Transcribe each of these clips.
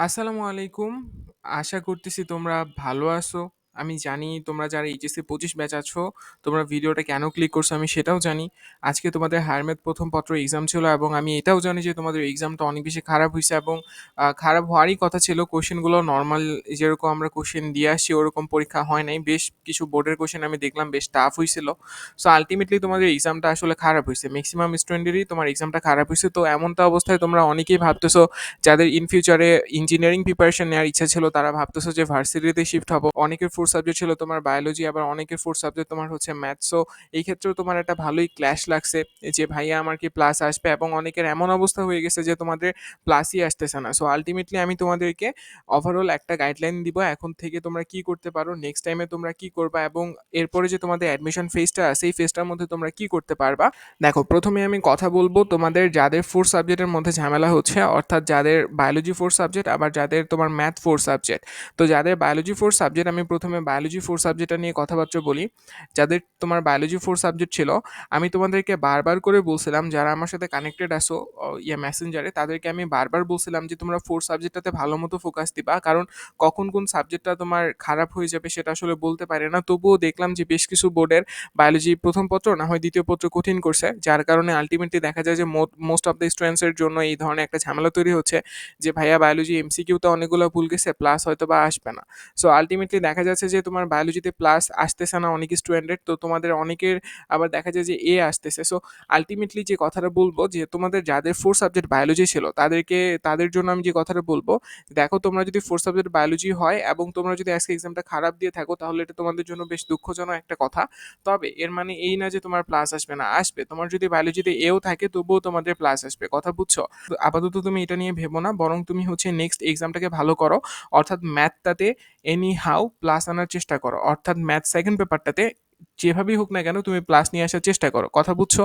আসসালামু আলাইকুম। আশা করতেছি তোমরা ভালো আছো। আমি জানি তোমরা যারা এইচএসসি ২৫ ব্যাচ আছো, তোমরা ভিডিওটা কেন ক্লিক করছ আমি সেটাও জানি। আজকে তোমাদের হায়ার ১ম পত্র এক্সাম ছিল এবং আমি এটাও জানি যে তোমাদের এক্সামটা অনেক বেশি খারাপ হয়েছে এবং খারাপ হওয়ারই কথা ছিল। কোয়েশ্চেনগুলো নর্মাল যেরকম আমরা কোয়েশ্চেন দিয়ে আসছি ওরকম পরীক্ষা হয় নাই। বেশ কিছু বোর্ডের কোয়েশ্চেন আমি দেখলাম বেশ টাফ হয়েছিল সো আলটিমেটলি তোমাদের এক্সামটা আসলে খারাপ হয়েছে ম্যাক্সিমাম স্টুডেন্টেরই তোমার এক্সামটা খারাপ হয়েছে তো এমনটা অবস্থায় তোমরা অনেকেই ভাবতেছো যাদের ইন ফিউচারে ইঞ্জিনিয়ারিং প্রিপারেশন নেওয়ার ইচ্ছা ছিল তারা ভাবতেছো যে ভার্সিটিতে শিফট হব অনেকের ফোর সাবজেক্ট ছিল তোমার বায়োলজি আবার অনেকের ফোর সাবজেক্ট তোমার হচ্ছে ম্যাথ সো এই ক্ষেত্রেও তোমার একটা ভালোই ক্ল্যাশ লাগছে যে ভাইয়া আমার কি প্লাস আসবে এবং অনেকের এমন অবস্থা হয়ে গেছে যে তোমাদের প্লাসই আসতেছে না। সো আলটিমেটলি আমি তোমাদেরকে ওভারঅল একটা গাইডলাইন দিব এখন থেকে তোমরা কি করতে পারো নেক্সট টাইমে তোমরা কি করবা এবং এরপরে যে তোমাদের অ্যাডমিশন ফেজটা আছে এই ফেজটার মধ্যে তোমরা কি করতে পারবা। দেখো, প্রথমে আমি কথা বলব তোমাদের যাদের ফোর সাবজেক্টের মধ্যে ঝামেলা হচ্ছে, অর্থাৎ যাদের বায়োলজি ফোর সাবজেক্ট আবার যাদের তোমার ম্যাথ ফোর সাবজেক্ট তো যাদের বায়োলজি ফোর সাবজেক্ট আমি প্রথমে বায়োলজি ফোর সাবজেক্টটা নিয়ে কথাবার্তা বলি। যাদের তোমার বায়োলজি ফোর সাবজেক্ট ছিল, আমি তোমাদেরকে বারবার করে বলছিলাম, যারা আমার সাথে কানেক্টেড আসো ইয়ে মেসেঞ্জারে তাদেরকে আমি বারবার বলছিলাম যে, তোমরা ফোর সাবজেক্টটাতে ভালো মতো ফোকাস দিবা, কারণ কখন কোন সাবজেক্টটা তোমার খারাপ হয়ে যাবে সেটা আসলে বলতে পারে না। তবুও দেখলাম যে, বেশ কিছু বোর্ডের বায়োলজি প্রথম পত্র, না হয় দ্বিতীয় পত্র কঠিন করছে, যার কারণে আলটিমেটলি দেখা যায় যে মোস্ট অফ দ্য স্টুডেন্টসের জন্য এই ধরনের একটা ঝামেলা তৈরি হচ্ছে, যে, ভাইয়া বায়োলজি এমসিকিউতে অনেকগুলো ভুল গেছে প্লাস হয়তো বা আসবে না। সো আলটিমেটলি দেখা যাচ্ছে যে তোমার বায়োলজিতে প্লাস আসতেছে না, অনেক স্টুডেন্টের তো তোমাদের অনেকের আবার দেখা যায় যে এ আসতেছে। সো আলটিমেটলি যে কথাটা বলব যে তোমাদের যাদের ফোর সাবজেক্ট বায়োলজি ছিল, তাদেরকে, তাদের জন্য আমি যে কথাটা বলব, দেখো তোমরা যদি ফোর সাবজেক্ট বায়োলজি হয় এবং তোমরা যদি আজকে এক্সামটা খারাপ দিয়ে থাকো, তাহলে এটা তোমাদের জন্য বেশ দুঃখজনক একটা কথা। তবে এর মানে এই না যে তোমার প্লাস আসবে না, আসবে। তোমার যদি বায়োলজিতে এও থাকে, তবুও তোমাদের প্লাস আসবে। কথা বুঝছ? আপাতত তুমি এটা নিয়ে ভেবো না, বরং তুমি হচ্ছে নেক্সট এক্সামটাকে ভালো করো। অর্থাৎ ম্যাথটাতে এনি হাউ প্লাস আনার চেষ্টা করো। অর্থাৎ ম্যাথ সেকেন্ড পেপারটাতে যেভাবেই হোক না কেন তুমি প্লাস নিয়ে আসার চেষ্টা করো। কথা বুঝছ?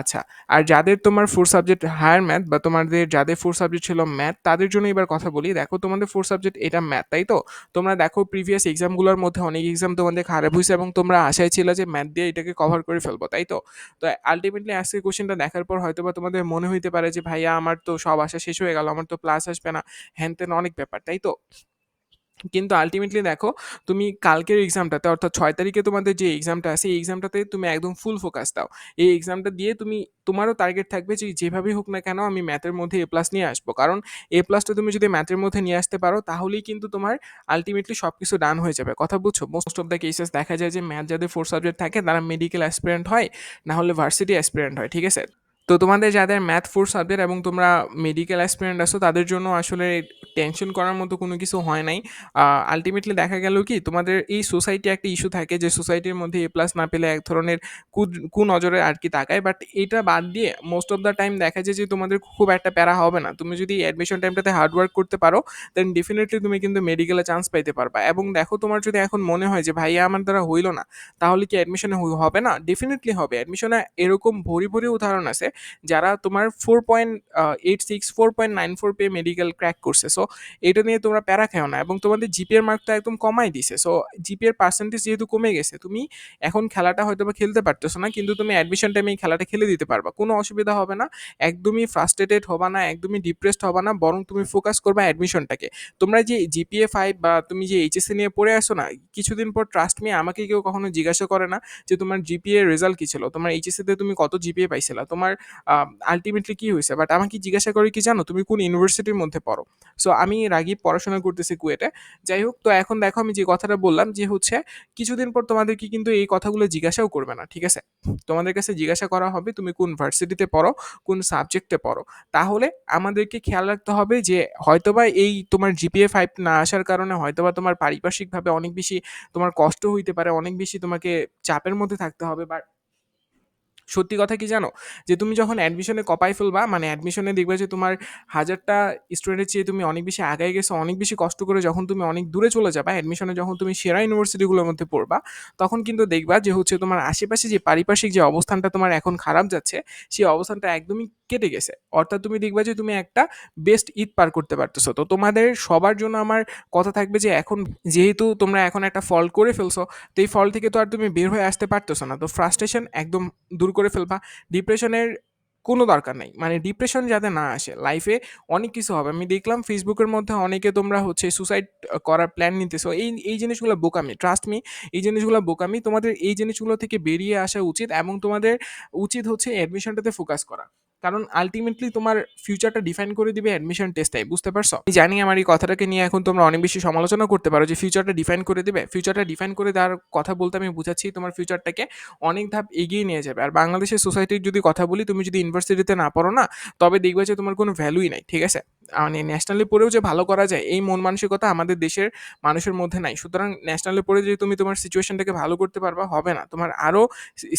আচ্ছা আর যাদের তোমার ফোর সাবজেক্ট হায়ার ম্যাথ বা তোমাদের যাদের ফোর সাবজেক্ট ছিল ম্যাথ তাদের জন্য এবার কথা বলি। দেখো, তোমাদের ফোর সাবজেক্ট এটা ম্যাথ তাই তো? তোমরা দেখো প্রিভিয়াস এক্সামগুলোর মধ্যে অনেক এক্সাম তোমাদের খারাপ হয়েছে এবং তোমরা আশায় ছিল যে ম্যাথ দিয়ে এটাকে কভার করে ফেলব, তাই তো? তো আলটিমেটলি আজকে কোশ্চেনটা দেখার পর হয়তো বা তোমাদের মনে হইতে পারে যে, ভাইয়া, আমার তো সব আশা শেষ হয়ে গেল, আমার তো প্লাস আসবে না। হ্যান তেন অনেক ব্যাপার, তাই তো? কিন্তু আলটিমেটলি দেখো, তুমি কালকের এক্সামটাতে অর্থাৎ ছয় তারিখে তোমাদের যে এক্সামটা আছে, এই এক্সামটাতে তুমি একদম ফুল ফোকাস দাও। এই এক্সামটা দিয়ে তুমি, তোমারও টার্গেট থাকবে যে যেভাবেই হোক না কেন আমি ম্যাথের মধ্যে এ প্লাস নিয়ে আসব। কারণ এ প্লাসটা তুমি যদি ম্যাথের মধ্যে নিয়ে আসতে পারো, তাহলেই কিন্তু তোমার আলটিমেটলি সব কিছু ডান হয়ে যাবে। কথা বুঝছ? মোস্ট অফ দ্য কেসেস দেখা যায় যে ম্যাথ যাদের ফোর সাবজেক্ট থাকে, তারা মেডিকেল অ্যাসপিরেন্ট হয়, না হলে ভার্সিটি অ্যাসপিরেন্ট হয়, ঠিক আছে? তো তোমাদের যাদের ম্যাথ ফোর সাবজেক্ট এবং তোমরা মেডিকেল অ্যাসপিরেন্ট আসো তাদের জন্য আসলে টেনশন করার মতো কোনো কিছু হয় নাই। আলটিমেটলি দেখা গেল কি, তোমাদের এই সোসাইটি একটা ইস্যু থাকে যে সোসাইটির মধ্যে এ প্লাস না পেলে এক ধরনের কু নজরে আর কি তাকায়। বাট এটা বাদ দিয়ে মোস্ট অফ দ্য টাইম দেখা যায় যে তোমাদের খুব একটা প্যারা হবে না। তুমি যদি অ্যাডমিশন টাইমটাতে হার্ডওয়ার্ক করতে পারো দেন ডেফিনেটলি তুমি কিন্তু মেডিকেলে চান্স পাইতে পারবা। এবং দেখো তোমার যদি এখন মনে হয় যে, ভাইয়া, আমার দ্বারা হইল না, তাহলে কি অ্যাডমিশনে হবে না? ডেফিনেটলি হবে। অ্যাডমিশনে এরকম ভরি ভরি উদাহরণ আছে যারা তোমার four point eight six four point nine four পেয়ে মেডিকেল ক্র্যাক করছে। সো এটা নিয়ে তোমরা প্যারা খেও না এবং তোমাদের জিপিএর মার্কটা একদম কমাই দিছে। সো জিপিএর পার্সেন্টেজ যেহেতু কমে গেছে, তুমি এখন খেলাটা হয়তো বা খেলতে পারতেছো না, কিন্তু তুমি অ্যাডমিশন টাইমে এই খেলাটা খেলে দিতে পারবা। কোনো অসুবিধা হবে না, একদমই ফ্রাস্ট্রেটেড হবা না, একদমই ডিপ্রেসড হবা না, বরং তুমি ফোকাস করবা অ্যাডমিশনটাকে তোমরা যে জিপিএ ফাইভ বা তুমি যে এইচএসসি নিয়ে পড়ে আসো না, কিছুদিন পর ট্রাস্ট মি আমাকে কেউ কখনো জিজ্ঞাসা করে না যে তোমার জিপিএ রেজাল্ট কী ছিল? তোমার এইচএসসিতে তুমি কত জিপিএ পাইছিলা? তোমার আলটিমেটলি কী হয়েছে বাট আমাকে জিজ্ঞাসা করে কি জানো? তুমি কোন ইউনিভার্সিটির মধ্যে পড়ো? সো আমি রাগি পড়াশোনা করতেছি কুয়েটে। যাই হোক, তো এখন দেখো আমি যে কথাটা বললাম যে হচ্ছে কিছুদিন পর তোমাদেরকে কিন্তু এই কথাগুলো জিজ্ঞাসাও করবে না, ঠিক আছে? তোমাদের কাছে জিজ্ঞাসা করা হবে তুমি কোন ভার্সিটিতে পড়ো, কোন সাবজেক্টে পড়ো। তাহলে আমাদেরকে খেয়াল রাখতে হবে যে হয়তোবা এই তোমার জিপিএ ফাইভ না আসার কারণে হয়তোবা তোমার পারিপার্শ্বিকভাবে অনেক বেশি তোমার কষ্ট হইতে পারে, অনেক বেশি তোমাকে চাপের মধ্যে থাকতে হবে। বাট সত্যি কথা কি জানো? যে তুমি যখন অ্যাডমিশনে কপাই ফেলবা মানে অ্যাডমিশনে দেখবে যে তোমার হাজারটা স্টুডেন্টের চেয়ে তুমি অনেক বেশি আগায় গেছো, অনেক বেশি কষ্ট করে যখন তুমি অনেক দূরে চলে যাবা অ্যাডমিশনে যখন তুমি সেরা ইউনিভার্সিটিগুলোর মধ্যে পড়বা, তখন কিন্তু দেখবা যে হচ্ছে তোমার আশেপাশে যে পারিপার্শ্বিক যে অবস্থানটা তোমার এখন খারাপ যাচ্ছে, সেই অবস্থানটা একদমই কেটে গেছে। অর্থাৎ তুমি দেখবা যে তুমি একটা বেস্ট ঈদ পার করতে পারতেছো। তো তোমাদের সবার জন্য আমার কথা থাকবে যে এখন যেহেতু তোমরা এখন একটা ফল করে ফেলছো, তো এই ফল থেকে তো আর তুমি বের হয়ে আসতে পারতেছো না। তো ফ্রাস্ট্রেশন একদম দূর করে ফেলবা। ডিপ্রেশনের কোনো দরকার নেই। মানে ডিপ্রেশন যাতে না আসে লাইফে অনেক কিছু হবে। আমি দেখলাম ফেসবুকের মধ্যে অনেকে তোমরা হচ্ছে সুসাইড করার প্ল্যান নিতেছো। এই এই জিনিসগুলো বোকামি ট্রাস্ট মি এই জিনিসগুলো বোকামি। তোমাদের এই জিনিসগুলো থেকে বেরিয়ে আসা উচিত এবং তোমাদের উচিত হচ্ছে অ্যাডমিশনটাতে ফোকাস করা। কারণ আলটিমেটলি তোমার ফিউচারটা ডিফাইন করে দিবে অ্যাডমিশন টেস্টটাই বুঝতে পারছ? আমি জানি আমার এই কথাটাকে নিয়ে এখন তোমরা অনেক বেশি সমালোচনা করতে পারো যে ফিউচারটা ডিফাইন করে দিবে। ফিউচারটা ডিফাইন করে দেওয়ার কথা বলতে আমি বুঝাচ্ছি তোমার ফিউচারটাকে অনেক ধাপ এগিয়ে নিয়ে যাবে। আর বাংলাদেশের সোসাইটির যদি কথা বলি, তুমি যদি ইউনিভার্সিটিতে না পড়ো না, তবে দেখবে যে তোমার কোনো ভ্যালুই নাই, ঠিক আছে? মানে ন্যাশনালি পড়েও যে ভালো করা যায়, এই মন মানসিকতা আমাদের দেশের মানুষের মধ্যে নাই। সুতরাং ন্যাশনালে পড়ে যদি তুমি তোমার সিচুয়েশনটাকে ভালো করতে পারবা, হবে না। তোমার আরও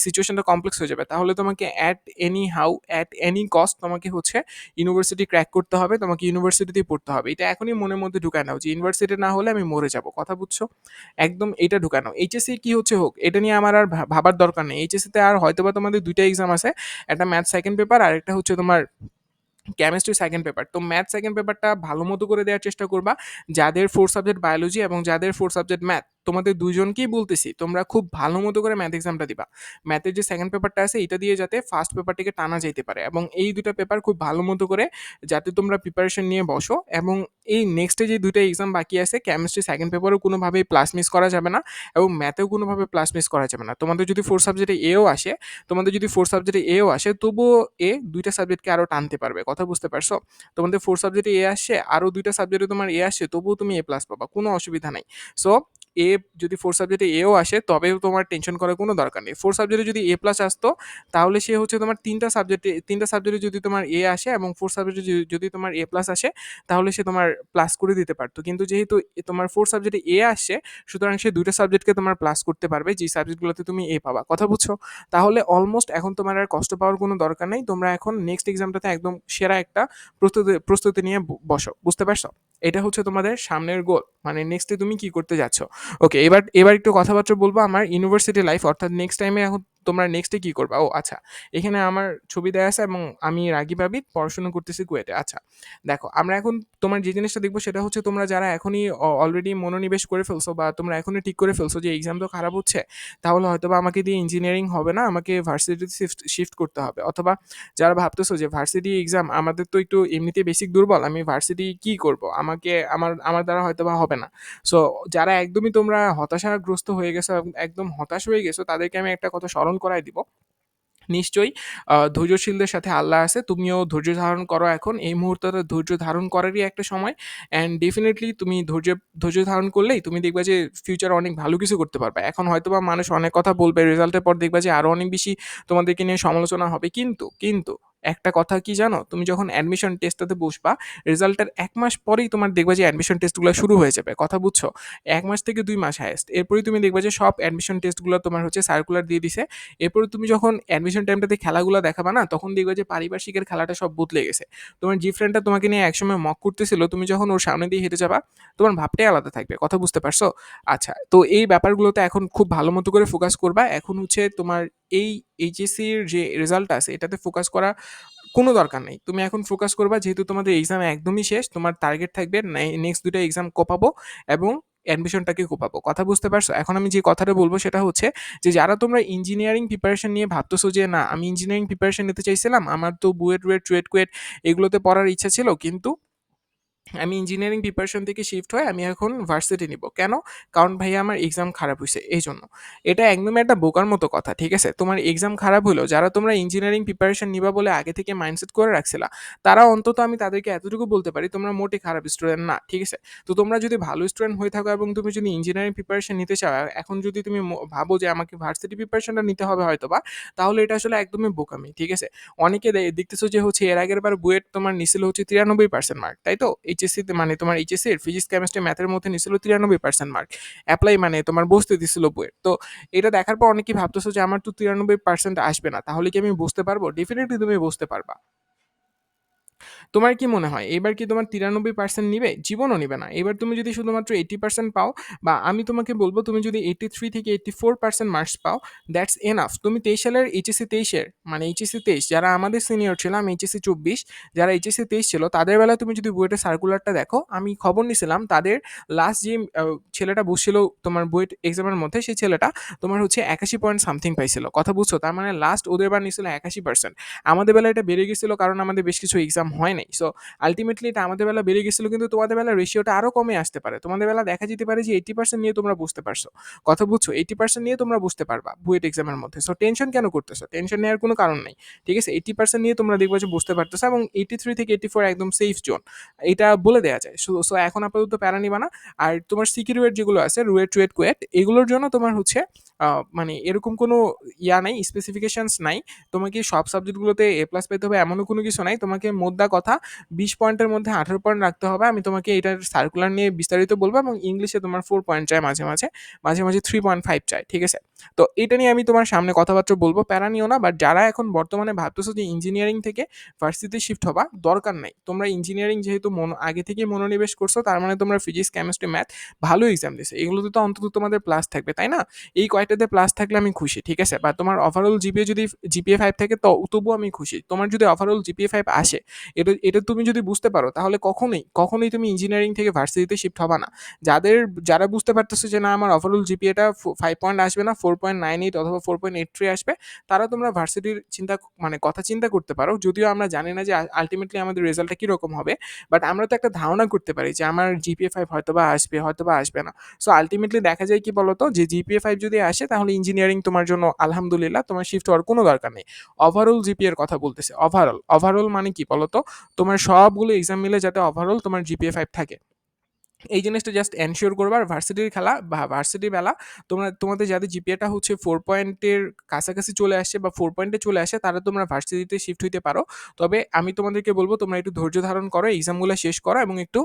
সিচুয়েশনটা কমপ্লেক্স হয়ে যাবে। তাহলে তোমাকে at any how at any cost তোমাকে হচ্ছে ইউনিভার্সিটি ক্র্যাক করতে হবে, তোমাকে ইউনিভার্সিটিতেই পড়তে হবে। এটা এখনই মনের মধ্যে ঢুকায় নাও যে ইউনিভার্সিটি না হলে আমি মরে যাব। কথা বুঝছ? একদম এটা ঢুকানো এইচএসসি কি হচ্ছে হোক, এটা নিয়ে আমার আর ভাবার দরকার নেই। এইচএসসিতে আর হয়তো বা তোমাদের দুইটা এক্সাম আছে, একটা ম্যাথ সেকেন্ড পেপার আর একটা হচ্ছে তোমার কেমিস্ট্রি সেকেন্ড পেপার তো ম্যাথ সেকেন্ড পেপারটা ভালো মতো করে দেওয়ার চেষ্টা করবা, যাদের ফোর সাবজেক্ট বায়োলজি এবং যাদের ফোর সাবজেক্ট ম্যাথ তোমাদের দুজনকেই বলতেছি, তোমরা খুব ভালো মতো করে ম্যাথ এক্সামটা দিবা। ম্যাথের যে সেকেন্ড পেপারটা আছে, এটা দিয়ে যাতে ফার্স্ট পেপারটিকে টানা যাইতে পারে এবং এই দুটো পেপার খুব ভালো মতো করে যাতে তোমরা প্রিপারেশন নিয়ে বসো এবং এই নেক্সটে যে দুটো এক্সাম বাকি আছে কেমিস্ট্রি সেকেন্ড পেপারও কোনোভাবেই প্লাস মিস করা যাবে না এবং ম্যাথেও কোনোভাবে প্লাস মিস করা যাবে না। তোমাদের যদি ফোর সাবজেক্টে এও আসে, তোমাদের যদি ফোর সাবজেক্টে এও আসে, তবুও এ দুইটা সাবজেক্টকে আরও টানতে পারবে, কথা বুঝতে পারছ? তোমাদের ফোর সাবজেক্টে এ আসে আরও দুইটা সাবজেক্টে তোমার এ আসে, তবুও তুমি এ প্লাস পাবা, কোনো অসুবিধা নাই। সো এ যদি ফোর সাবজেক্টে এও আসে তবেও তোমার টেনশন করার কোনো দরকার নেই। ফোর সাবজেক্টে যদি এ প্লাস আসতো, তাহলে সে হচ্ছে তোমার তিনটা সাবজেক্টে তিনটা সাবজেক্টে যদি তোমার এ আসে এবং ফোর সাবজেক্টে যদি তোমার এ প্লাস আসে, তাহলে সে তোমার প্লাস করে দিতে পারতো। কিন্তু যেহেতু তোমার ফোর সাবজেক্টে এ আসছে সুতরাং সে দুইটা সাবজেক্টকে তোমার প্লাস করতে পারবে যে সাবজেক্টগুলোতে তুমি এ পাবা। কথা বুঝছ? তাহলে অলমোস্ট এখন তোমার আর কষ্ট পাওয়ার কোনো দরকার নেই। তোমরা এখন নেক্সট এক্সামটাতে একদম সেরা একটা প্রস্তুতি প্রস্তুতি নিয়ে বসো। বুঝতে পারছ? এটা হচ্ছে তোমাদের সামনের গোল মানে নেক্সটে তুমি কি করতে যাচ্ছ? ওকে এবার এবার একটু কথাবার্তা বলব, আমার ইউনিভার্সিটি লাইফ অর্থাৎ নেক্সট টাইমে এখন তোমরা নেক্সটে কি করবা? ও আচ্ছা। এখানে আমার ছবি দেওয়া আছে এবং আমি রাগি ভাবি, পড়াশোনা করতেছি কুয়েটে। আচ্ছা দেখো, আমরা এখন তোমার যে জিনিসটা দেখব সেটা হচ্ছে তোমরা যারা এখনই অলরেডি মনোনিবেশ করে ফেলছো বা তোমরা এখনই ঠিক করে ফেলছো যে এক্সাম তো খারাপ হচ্ছে, তাহলে হয়তো বা আমাকে দিয়ে ইঞ্জিনিয়ারিং হবে না, আমাকে ভার্সিটিতে শিফট শিফট করতে হবে। অথবা যারা ভাবতেছো যে ভার্সিটি এক্সাম আমাদের তো একটু এমনিতে বেসিক দুর্বল, আমি ভার্সিটি কি করব? আমাকে, আমার আমার দ্বারা হয়তো বা হবে না। সো যারা একদমই তোমরা হতাশাগ্রস্ত হয়ে গেছো একদম হতাশ হয়ে গেছো, তাদেরকে আমি একটা কথা স্মরণ করাই দিব। নিশ্চয়ই ধৈর্যশীলদের সাথে আল্লাহ আছে, তুমিও ধৈর্য ধারণ করো এখন। এই মুহূর্তে ধৈর্য ধারণ করারই একটা সময়। অ্যান্ড ডেফিনেটলি তুমি ধৈর্য ধৈর্য ধারণ করলেই তুমি দেখবা যে ফিউচার অনেক ভালো কিছু করতে পারবে। এখন হয়তো বা মানুষ অনেক কথা বলবে রেজাল্টের পর দেখবা যে আরও অনেক বেশি তোমাদেরকে নিয়ে সমালোচনা হবে। কিন্তু কিন্তু একটা কথা কি জানো? তুমি যখন অ্যাডমিশন টেস্টটাতে বসবা রেজাল্টের এক মাস পরেই তোমার দেখবে যে অ্যাডমিশন টেস্টগুলো শুরু হয়ে যাবে। কথা বুঝছ? এক মাস থেকে দুই মাস হায়েস্ট এরপরেই তুমি দেখবে যে সব অ্যাডমিশন টেস্টগুলো তোমার হচ্ছে সার্কুলার দিয়ে দিছে। এরপরে তুমি যখন অ্যাডমিশন টাইমটাতে খেলাগুলো দেখাবা না, তখন দেখবে যে পারিপার্শ্বিকের খেলাটা সব বদলে গেছে। তোমার যে ফ্রেন্ডটা তোমাকে নিয়ে একসময় মক করতেছিল, তুমি যখন ওর সামনে দিয়ে হেঁটে যাবা, তোমার ভাবটাই আলাদা থাকবে। কথা বুঝতে পারছ? আচ্ছা তো এই ব্যাপারগুলোতে এখন খুব ভালো মতো করে ফোকাস করবা। এখন হচ্ছে তোমার এই এইচএসসির যে রেজাল্ট আছে, এটাতে ফোকাস করা কোনো দরকার নেই। তুমি এখন ফোকাস করবা, যেহেতু তোমাদের এক্সাম একদমই শেষ, তোমার টার্গেট থাকবে নেক্সট দুটো এক্সাম কোপাবো এবং অ্যাডমিশনটাকে কোপাবো। কথা বুঝতে পারছ? এখন আমি যে কথাটা বলব, সেটা হচ্ছে যে যারা তোমরা ইঞ্জিনিয়ারিং প্রিপারেশন নিয়ে ভাবতেছো যে, না, আমি ইঞ্জিনিয়ারিং প্রিপারেশন নিতে চাইছিলাম, আমার তো বুয়েট রুয়েট চুয়েট কুয়েট এগুলোতে পড়ার ইচ্ছা ছিল, কিন্তু আমি ইঞ্জিনিয়ারিং প্রিপারেশন থেকে শিফট হয়ে আমি এখন ভার্সিটি নিব। কেন? কারণ ভাইয়া আমার এক্সাম খারাপ হয়েছে এই জন্য এটা একদমই একটা বোকার মতো কথা, ঠিক আছে? তোমার এক্সাম খারাপ হলো যারা তোমরা ইঞ্জিনিয়ারিং প্রিপারেশন নিবা বলে আগে থেকে মাইন্ডসেট করে রাখছিলা, তারা অন্তত আমি তাদেরকে এতটুকু বলতে পারি, তোমরা মোটে খারাপ স্টুডেন্ট না, ঠিক আছে? তো তোমরা যদি ভালো স্টুডেন্ট হয়ে থাকো এবং তুমি যদি ইঞ্জিনিয়ারিং প্রিপারেশন নিতে চাও, এখন যদি তুমি ভাবো যে আমাকে ভার্সিটি প্রিপারেশনটা নিতে হবে হয়তো বা তাহলে এটা আসলে একদমই বোকামি, ঠিক আছে? অনেকে দেখতেছো যে হচ্ছে এর আগের বার বুয়েট তোমার নিছিল হচ্ছে তিরানব্বই পার্সেন্ট মার্ক তাই তো? এইচএসসিতে মানে তোমার এইচএসসি এর ফিজিক্স কেমিস্ট্রি ম্যাথের মধ্যে নিছিল তিরানব্বই পার্সেন্ট মার্ক অ্যাপ্লাই মানে তোমার বসতে দিছিল বইয়ের। তো এটা দেখার পর অনেকেই ভাবতেছো যে আমার তো তিরানব্বই পার্সেন্ট আসবে না, তাহলে কি আমি বুঝতে পারব? ডেফিনেটলি তুমি বসতে পারবা। তোমার কি মনে হয়? এবার কি তোমার তিরানব্বই পার্সেন্ট নিবে? জীবনও নিবে না। এবার তুমি যদি শুধুমাত্র এইটি পার্সেন্ট পাও বা আমি তোমাকে বলব, তুমি যদি এইটি থ্রি থেকে এইটি ফোর পার্সেন্ট মার্কস পাও দ্যাটস এনাফ তুমি তেইশ সালের এইচএসসি তেইশের মানে এইচএসসি তেইশ, যারা আমাদের সিনিয়র ছিল, আমি এইচএসসি চব্বিশ, যারা এইচএসসি তেইশ ছিল, তাদের বেলা তুমি যদি বুয়েটের সার্কুলারটা দেখো, আমি খবর নিছিলাম, তাদের লাস্ট যে ছেলেটা বসছিল তোমার বুয়েট এক্সামের মধ্যে, সেই ছেলেটা তোমার হচ্ছে একাশি পয়েন্ট সামথিং পাইছিল। কথা বুঝছ? তার মানে লাস্ট ওদের বার নিছিল একাশি পার্সেন্ট আমাদের বেলা এটা বেড়ে গেছিল, কারণ আমাদের বেশ কিছু এক্সাম হয় নাই। সো আলটিমেটলি এটা আমাদের বেলা বেড়ে গেছিল, কিন্তু তোমাদের বেলা রেশিওটা আরও কমে আসতে পারে। তোমাদের বেলা দেখা যেতে পারে যে এইটি পার্সেন্ট নিয়ে তোমরা বুঝতে পারছ। কথা বুঝছ? এইটি পার্সেন্ট নিয়ে তোমরা বুঝতে পারবা বুয়েট এক্সামের মধ্যে। সো টেনশন কেন করতেছো? টেনশন নেওয়ার কোনো কারণ নেই। ঠিক আছে? এইটি পার্সেন্ট নিয়ে তোমরা দেখবে যে বুঝতে পারতেছো এবং এইটি থ্রি থেকে এইটি ফোর একদম সেফ জোন এটা বলে দেওয়া যায়। সো সো এখন আপাতত প্যারা নিবা না। আর তোমার সিকিউরিট যেগুলো আছে রুয়েট টুয়েট কুয়েট, এগুলোর জন্য তোমার হচ্ছে মানে এরকম কোনো ইয়া নাই স্পেসিফিকেশানস নাই। তোমাকে সব সাবজেক্টগুলোতে এ প্লাস পেতে হবে, এমনও কোনো কিছু নাই। তোমাকে মোদ্দা কথা বিশ পয়েন্টের মধ্যে আঠেরো পয়েন্ট রাখতে হবে। আমি তোমাকে এটার সার্কুলার নিয়ে বিস্তারিত বলব এবং ইংলিশে তোমার ফোর পয়েন্ট চাই মাঝে মাঝে। মাঝে মাঝে থ্রি পয়েন্ট ফাইভ চাই, ঠিক আছে? তো এটা নিয়ে আমি তোমার সামনে কথাবার্তা বলব। প্যারা নিও না বাট যারা এখন বর্তমানে ভাবতেছো যে ইঞ্জিনিয়ারিং থেকে ভার্সিটিতে শিফট হবা, দরকার নাই। তোমরা ইঞ্জিনিয়ারিং যেহেতু মনো, আগে থেকে মনোনিবেশ করছ, তার মানে তোমরা ফিজিক্স কেমিস্ট্রি ম্যাথ ভালো এক্সাম দিছে এগুলোতে তো অন্তত তোমাদের প্লাস থাকবে, তাই না? এই কয়টাতে প্লাস থাকলে আমি খুশি, ঠিক আছে? বা তোমার ওভারঅল জিপিএ যদি জিপিএ ফাইভ থাকে, তো তবুও আমি খুশি। তোমার যদি ওভারঅল জিপিএ ফাইভ আসে, এটা এটা তুমি যদি বুঝতে পারো, তাহলে কখনোই কখনোই তুমি ইঞ্জিনিয়ারিং থেকে ভার্সিটিতে শিফট হবা না। যাদের, যারা বুঝতে পারতেছো যে না, আমার ওভারঅল জিপিএটা ফাইভ পয়েন্ট আসবে না ফোর পয়েন্ট নাইন এইট অথবা ফোর পয়েন্ট এইট থ্রি আসবে, তারা তোমরা ভার্সিটির চিন্তা মানে কথা চিন্তা করতে পারো। যদিও আমরা জানি না যে আলটিমেটলি আমাদের রেজাল্টটা কীরকম হবে বাট আমরা তো একটা ধারণা করতে পারি যে আমার জিপিএ ফাইভ হয়তো বা আসবে হয়তো বা আসবে না। সো আলটিমেটলি দেখা যায় কি বলতো? যে জিপিএ ফাইভ যদি আসে তাহলে ইঞ্জিনিয়ারিং তোমার জন্য আলহামদুলিল্লাহ তোমার শিফট হওয়ার কোনো দরকার নেই। ওভারঅল জিপিএ এর কথা বলতেছে ওভারঅল ওভারঅল মানে কি বলতো? তোমার সবগুলো এক্সাম মিলে যাতে ওভারঅল তোমার জিপিএ ফাইভ থাকে। এই জিনিসটা জাস্ট এনশিওর করবা আর ভার্সিটির খেলা বা ভার্সিটির বেলা তোমরা, তোমাদের যাদের জিপিএটা হচ্ছে ফোর পয়েন্টের কাছাকাছি চলে আসে বা ফোর পয়েন্টে চলে আসে তারা তোমরা ভার্সিটিতে শিফট হইতে পারো। তবে আমি তোমাদেরকে বলব, তোমরা একটু ধৈর্য ধারণ করো এক্সামগুলো শেষ করো এবং একটু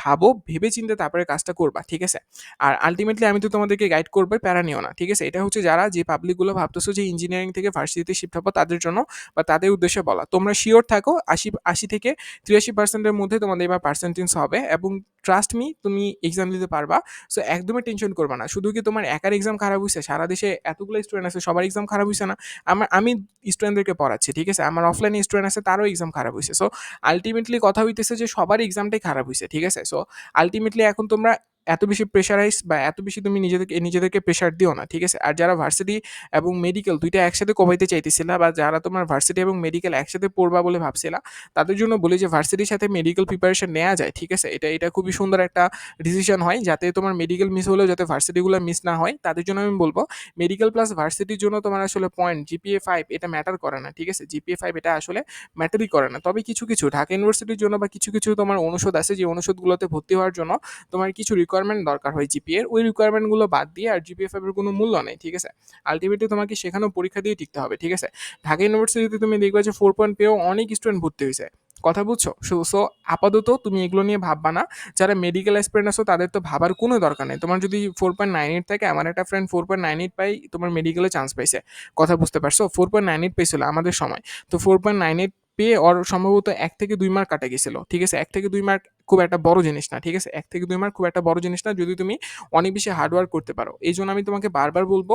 ভাবো ভেবে চিন্তে তারপরে কাজটা করবা, ঠিক আছে? আর আলটিমেটলি আমি তো তোমাদেরকে গাইড করব প্যারা নিও না, ঠিক আছে? এটা হচ্ছে যারা যে পাবলিকগুলো ভাবতেছো যে ইঞ্জিনিয়ারিং থেকে ভার্সিটিতে শিফট হব তাদের জন্য বা তাদের উদ্দেশ্যে বলা। তোমরা শিওর থাকো, আশি আশি থেকে তিরাশি পার্সেন্টের মধ্যে তোমাদের এবার পার্সেন্টেজ হবে এবং ট্রাস্ট মি তুমি এক্সাম দিতে পারবা। সো একদমই টেনশন করবা না। শুধু কি তোমার একার এক্সাম খারাপ হয়েছে সারা দেশে এতগুলো স্টুডেন্ট আছে, সবার এক্সাম খারাপ হয়েছে না। আমার, আমি স্টুডেন্টদেরকে পড়াচ্ছি, ঠিক আছে? আমার অফলাইনে স্টুডেন্ট আছে, তারও এক্সাম খারাপ হয়েছে সো আলটিমেটলি কথা হইতেছে যে সবার এক্সামটাই খারাপ হয়েছে ঠিক আছে? সো আলটিমেটলি এখন তোমরা এত বেশি প্রেশারাইজ বা এত বেশি তুমি নিজেদেরকে নিজেদেরকে প্রেশার দিও না, ঠিক আছে? আর যারা ভার্সিটি এবং মেডিকেল দুইটা একসাথে কমাইতে চাইতেছিলা বা যারা তোমার ভার্সিটি এবং মেডিকেল একসাথে পড়বা বলে ভাবছিলা, তাদের জন্য বলি যে ভার্সিটির সাথে মেডিকেল প্রিপারেশন নেওয়া যায়, ঠিক আছে? এটা এটা খুবই সুন্দর একটা ডিসিশন হয়, যাতে তোমার মেডিকেল মিস হলেও যাতে ভার্সিটিগুলো মিস না হয়। তাদের জন্য আমি বলব মেডিকেল প্লাস ভার্সিটির জন্য তোমার আসলে পয়েন্ট জিপিএ ফাইভ এটা ম্যাটার করে না, ঠিক আছে? জিপিএ ফাইভ এটা আসলে ম্যাটারই করে না। তবে কিছু কিছু, ঢাকা ইউনিভার্সিটির জন্য বা কিছু কিছু তোমার অনুষদ আছে, যে অনুষদগুলোতে ভর্তি হওয়ার জন্য তোমার কিছু রিকোয়ারমেন্ট দরকার হয় জিপিএর ওই রিকোয়ারমেন্টগুলো বাদ দিয়ে আর জিপিএ ফাইভের কোনো মূল্য নেই, ঠিক আছে? আলটিমেটলি তোমাকে সেখানেও পরীক্ষা দিয়ে টিকতে হবে, ঠিক আছে? ঢাকা ইউনিভার্সিটিতে তুমি দেখবে যে ফোর পয়েন্ট পেয়েও অনেক স্টুডেন্ট ভর্তি হয়েছে। কথা বুঝছ? সো আপাতত তুমি এগুলো নিয়ে ভাববা না। যারা মেডিকেল অ্যাসপিরেন্ট আছো, তাদের তো ভাবার কোনো দরকার নেই। তোমার যদি ফোর পয়েন্ট নাইন এইট থাকে, আমার একটা friend four point nine eight পাই, তোমার মেডিকেলে চান্স পাইছে। কথা বুঝতে পারছ? ফোর পয়েন্ট নাইন এইট পেয়েছিল আমাদের সময়। তো ফোর পয়েন্ট নাইন এইট পেয়ে ওর সম্ভবত এক থেকে দুই মার্ক কাটা গেছিল, ঠিক আছে? এক থেকে দুই মার্ক খুব একটা বড় জিনিস না, ঠিক আছে? এক থেকে দুই মার্ক খুব একটা বড় জিনিস না, যদি তুমি অনেক বেশি হার্ডওয়ার্ক করতে পারো। এই জন্য আমি তোমাকে বারবার বলব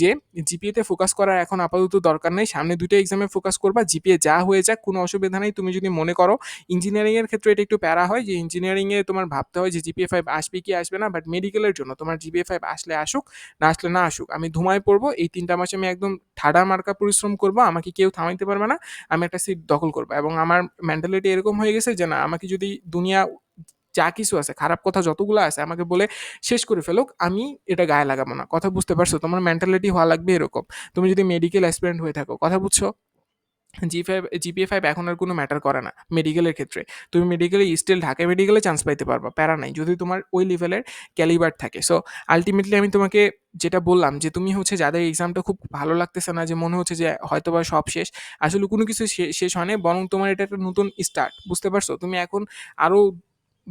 যে জিপিএতে ফোকাস করার এখন আপাতত দরকার নেই। সামনে দুটো এক্সামে ফোকাস করবা জিপিএ যা হয়ে যাক কোনো অসুবিধা নেই। তুমি যদি মনে করো ইঞ্জিনিয়ারিংয়ের ক্ষেত্রে এটা একটু প্যারা হয়, যে ইঞ্জিনিয়ারিংয়ে তোমার ভাবতে হয় যে জিপিএ ফাইভ আসবে কি আসবে না বাট মেডিকেলের জন্য তোমার জিপিএ ফাইভ আসলে আসুক, না আসলে না আসুক, আমি ধুমায় পড়ব। এই তিনটা মাসে আমি একদম ঠাডা মার্কা পরিশ্রম করব, আমাকে কেউ থামাইতে পারবে না, আমি একটা সিট দখল করব। এবং আমার মেন্টালিটি এরকম হয়ে গেছে যে, না, আমাকে যদি দুনিয়া যা কিছু আছে, খারাপ কথা যতগুলো আছে, আমাকে বলে, শেষ করে ফেলুক, আমি এটা গায়ে লাগাবো না। কথা বুঝতে পারছ? তোমার মেন্টালিটি হওয়া লাগবে এরকম। তুমি যদি মেডিকেল অ্যাসপিরেন্ট হয়ে থাকো, কথা বুঝছ? জি ফাইভ জিপিএ ফাইভ এখন আর কোনো ম্যাটার করে না মেডিকেলের ক্ষেত্রে। তুমি মেডিকেলে স্টিল ঢাকা মেডিকেলে চান্স পাইতে পারবা, প্যারা নাই। যদি তোমার ওই লেভেলের ক্যালিবার থাকে। সো আলটিমেটলি আমি তোমাকে যেটা বললাম যে, তুমি হচ্ছে যাদের এক্সামটা খুব ভালো লাগতেছে না, যে মনে হচ্ছে যে হয়তো বা সব শেষ, আসলে কোনো কিছু শেষ হয় না বরং তোমার এটা একটা নতুন স্টার্ট বুঝতে পারছ? তুমি এখন আরও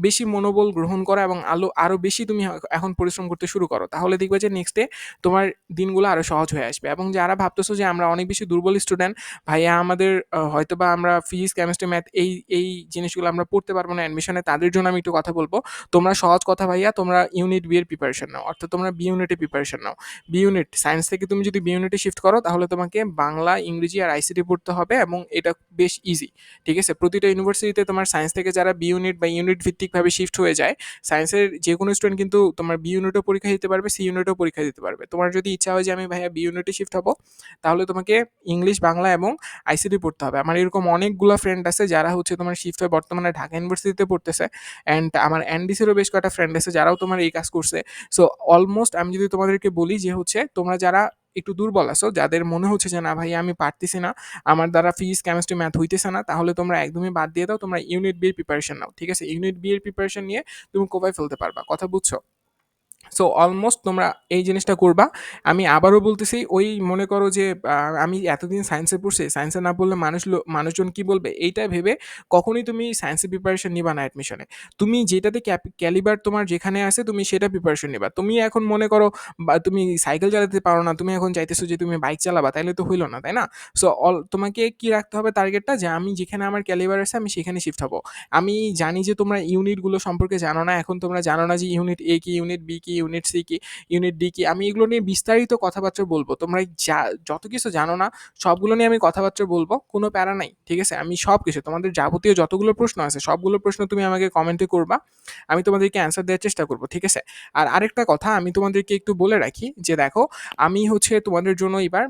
বেশি মনোবল গ্রহণ করা এবং আলো আরও বেশি তুমি এখন পরিশ্রম করতে শুরু করো, তাহলে দেখবে যে নেক্সট ডে তোমার দিনগুলো আরও সহজ হয়ে আসবে। এবং যারা ভাবতেছো যে আমরা অনেক বেশি দুর্বল স্টুডেন্ট ভাইয়া আমাদের হয়তো বা আমরা ফিজিক্স কেমিস্ট্রি ম্যাথ এই এই জিনিসগুলো আমরা পড়তে পারব না অ্যাডমিশনে তাদের জন্য আমি একটু কথা বলব। তোমরা সহজ কথা ভাইয়া, তোমরা ইউনিট বি এর প্রিপারেশন নাও, অর্থাৎ তোমরা বি ইউনিটে প্রিপারেশন নাও। বি ইউনিট সায়েন্স থেকে তুমি যদি বি ইউনিটে শিফট করো, তাহলে তোমাকে বাংলা, ইংরেজি আর আইসিটি পড়তে হবে এবং এটা বেশ ইজি ঠিক আছে? প্রতিটা ইউনিভার্সিটিতে তোমার সায়েন্স থেকে যারা বি ইউনিট বা ইউনিট ভিত্তিকভাবে শিফট হয়ে যায় সায়েন্সের যে কোনো স্টুডেন্ট কিন্তু তোমার বি ইউনিটও পরীক্ষা দিতে পারবে সি ইউনিটও পরীক্ষা দিতে পারবে। তোমার যদি ইচ্ছা হয় যে আমি ভাইয়া বি ইউনিটে শিফট হব, তাহলে তোমাকে ইংলিশ বাংলা এবং আইসিটি পড়তে হবে। আমার এরকম অনেকগুলো ফ্রেন্ড আছে যারা হচ্ছে তোমার শিফট হয়ে বর্তমানে ঢাকা ইউনিভার্সিটিতে পড়তেছে অ্যান্ড আমার এনডিসিরও বেশ কয়েকটা ফ্রেন্ড আছে যারাও তোমার এই কাজ করছে। সো অলমোস্ট আমি যদি তোমাদেরকে বলি যে হচ্ছে তোমরা যারা একটু দুর্বল আছো, যাদের মনে হচ্ছে যে, না ভাই, আমি পারতেছি না, আমার দ্বারা ফিজিক্স, কেমিস্ট্রি, ম্যাথ হইতেছে না, তাহলে তোমরা একদমই বাদ দিয়ে দাও, তোমরা ইউনিট বি এর প্রিপারেশন নাও। ঠিক আছে? ইউনিট বি এর প্রিপারেশন নিয়ে তুমি কোপায় ফেলতে পারবা, কথা বুঝছ? সো অলমোস্ট তোমরা এই জিনিসটা করবা। আমি আবারও বলতেছি, ওই মনে করো যে আমি এতদিন সায়েন্সে পড়ছি সায়েন্সে না পড়লে মানুষ মানুষজন কি বলবে? এইটা ভেবে কখনোই তুমি সায়েন্সে প্রিপারেশন নিবা না অ্যাডমিশনে তুমি যেটাতে ক্যালিবার তোমার যেখানে আছে, তুমি সেটা প্রিপারেশন নিবা। তুমি এখন মনে করো তুমি সাইকেল চালাতে পারো না, তুমি এখন চাইতেছো যে, তুমি বাইক চালাবা, তাইলে তো হইল না, তাই না? সো অল তোমাকে কি রাখতে হবে টার্গেটটা যে, আমি যেখানে আমার ক্যালিবার আছে, আমি সেখানে শিফট হব। আমি জানি যে, তোমরা ইউনিটগুলো সম্পর্কে জানো না, এখন তোমরা জানো না যে ইউনিট এ কি ইউনিট বি কি ইউনিট সি কি ইউনিট ডি কি, আমি এগুলো নিয়ে বিস্তারিত কথাবার্তা বলব। তোমরা যা, যত কিছু জানো না, সবগুলো নিয়ে আমি কথাবার্তা বলব, কোনো প্যারা নাই, ঠিক আছে? আমি সব কিছু তোমাদের যাবতীয় যতগুলো প্রশ্ন আছে, সবগুলো প্রশ্ন তুমি আমাকে কমেন্টে করবা, আমি তোমাদেরকে অ্যান্সার দেওয়ার চেষ্টা করব, ঠিক আছে? আর আরেকটা কথা, আমি তোমাদেরকে একটু বলে রাখি, যে দেখো, আমি হচ্ছে তোমাদের জন্য এবার